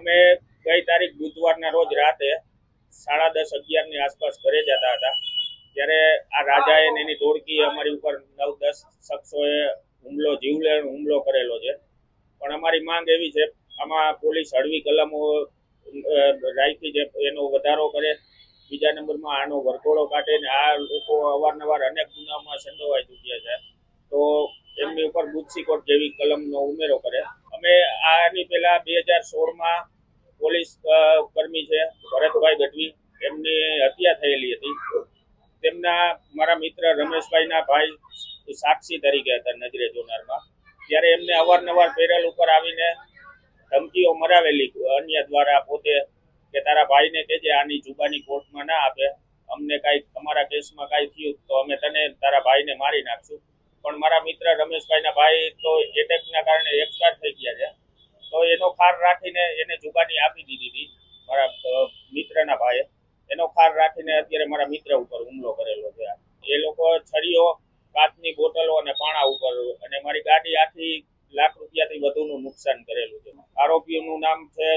અમે ગઈ તારીખ બુધવારના રોજ રાતે સાડા દસ અગિયારની આસપાસ ઘરે જતા હતા. ત્યારે આ રાજાએ એની ટોળકીએ અમારી ઉપર નવ દસ શખ્સોએ હુમલો, જીવલેણ હુમલો કરેલો છે. પણ અમારી માંગ એવી છે, આમાં પોલીસ હળવી કલમો રાખી છે, એનો વધારો કરે. બીજા નંબરમાં આનો વરઘોડો કાઢે ને આ લોકો અવારનવાર અનેક ગુનામાં સંડોવાઈ ચૂક્યા છે. તો એમની ઉપર ગુજસીકોટ જેવી કલમનો ઉમેરો કરે. અમે આની પહેલા બે હજાર સોળમાં પોલીસ કર્મી છે, ભરતભાઈ ગઢવી. એમની હત્યા થયેલી હતી. તેમના, મારા મિત્ર રમેશભાઈના ભાઈ સાક્ષી તરીકે હતા નજરે જોનારમાં. ત્યારે એમને અવારનવાર પેરલ ઉપર આવીને ધમકીઓ મરાવેલી, અન્ય દ્વારા પોતે કે તારા ભાઈને કહેજે આની જુબાની કોર્ટમાં ના આપે. અમને કાંઈ, તમારા કેસમાં કાંઈ થયું તો અમે તને, તારા ભાઈને મારી નાખશું. પણ મારા મિત્ર રમેશભાઈના ભાઈ તો એટેકના કારણે એક્સપાયર થઈ ગયા છે. તો એનો ખાર રાખીને એને જુબાની આપી દીધી હતી મારા મિત્રના ભાઈએ. એનો ખાર રાખીને અત્યારે મારા મિત્ર ઉપર હુમલો કરેલો છે. એ લોકો છરીઓ, કાચની બોટલો અને પાણા ઉપર અને મારી ગાડી આખી લાખ રૂપિયાથી વધુનું નુકસાન કરેલું છે. આરોપીઓનું નામ છે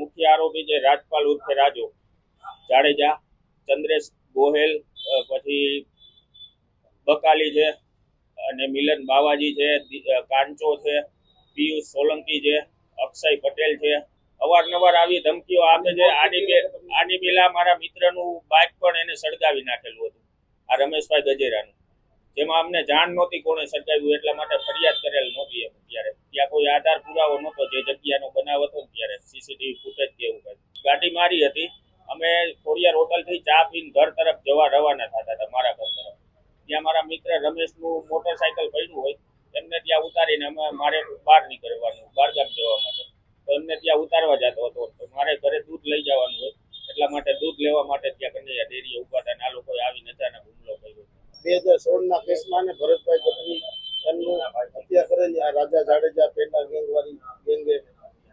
મુખ્ય આરોપી છે, રાજપાલ ઉર્ફે રાજો. જાડેજા, ચંદ્રેશ ગોહેલ પછી બકાલી છે અને મિલન બાવાજી છે કાંચો છે, પિયુષ સોલંકી છે, અક્ષય પટેલ છે. અવારનવાર આવી ધમકીઓ આપે છે. આની આની પેલા મારા મિત્રનું બાઇક પણ એને સળગાવી નાખેલું હતું, આ રમેશભાઈ ગજેરાનું. જેમાં અમને જાણ નહોતી કોણે સળગાવ્યું, એટલા માટે ફરિયાદ કરેલ નહોતી એમ ત્યારે. ત્યાં કોઈ આધાર પુરાવો નહોતો જે જગ્યાનો બનાવ હતો ત્યારે. સીસીટીવી ફૂટેજ કે એવું કંઈ. ગાડી મારી હતી. અમે ખોડિયાર હોટલથી ચા પીને ઘર તરફ જવા રવાના થતા હતા મારા ત્યાં મારા મિત્ર રમેશનું મોટરસાયકલ પડ્યું હોય, એમને ત્યાં ઉતારીને અમે મારે બહાર નીકળવાનું બહારગામ જવા માટે. તો એમને ત્યાં ઉતારવા જતો હતો. તો મારે ઘરે દૂધ લઈ જવાનું હોય, એટલા માટે દૂધ લેવા માટે ત્યાં કનૈયા ડેરીએ ઊભા હતા આ લોકોએ આવીને અચાનક હુમલો કર્યો. બે હજાર સોળના કેસમાં ને ભરતભાઈ ગઢવી એમનું હત્યા કરેલી, આ રાજા જાડેજા પેલા ગેંગ વાળી ગેંગે.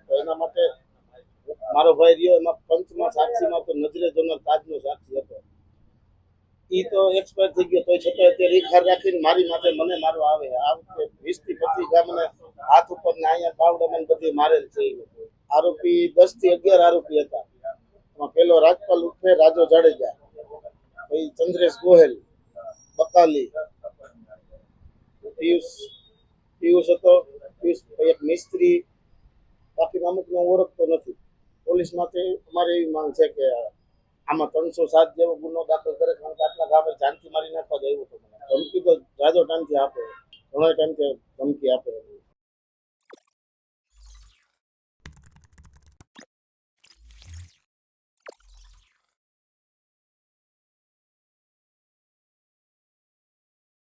તો એના માટે મારો ભાઈ રહ્યો, એમાં પંચમાં સાક્ષીમાં તો નજરે જોનાર તાજનો સાક્ષી હતો. ઈ તો એક્સપાયર થઈ ગયો તો છતાં અત્યારે ઈ ખાર રાખીને મારી માટે મને મારો આવે. આ વખતે વીસથી પચીસ ગામને હાથ ઉપર ને અહીંયા બાવડામાં બધી મારેલ છે આરોપી દસથી અગિયાર આરોપી હતા. પેલો રાજપાલ ઉઠે રાજો જાડેજા, પછી ચંદ્રેશ ગોહેલ, બકાલી, પિયુષ પિયુષ હતો, પિયુષ એક મિસ્ત્રી. બાકી અમુકને હું ઓળખતો નથી. પોલીસ માટે અમારે એવી માંગ છે કે આમાં ત્રણસો સાત જેવો ગુનો દાખલ કરે કારણ કે જાનથી મારી નાખવા જ તો મને. ધમકી તો જાજો ટાઈમથી આપે. ઘણા ટાઈમથી ધમકી આપે.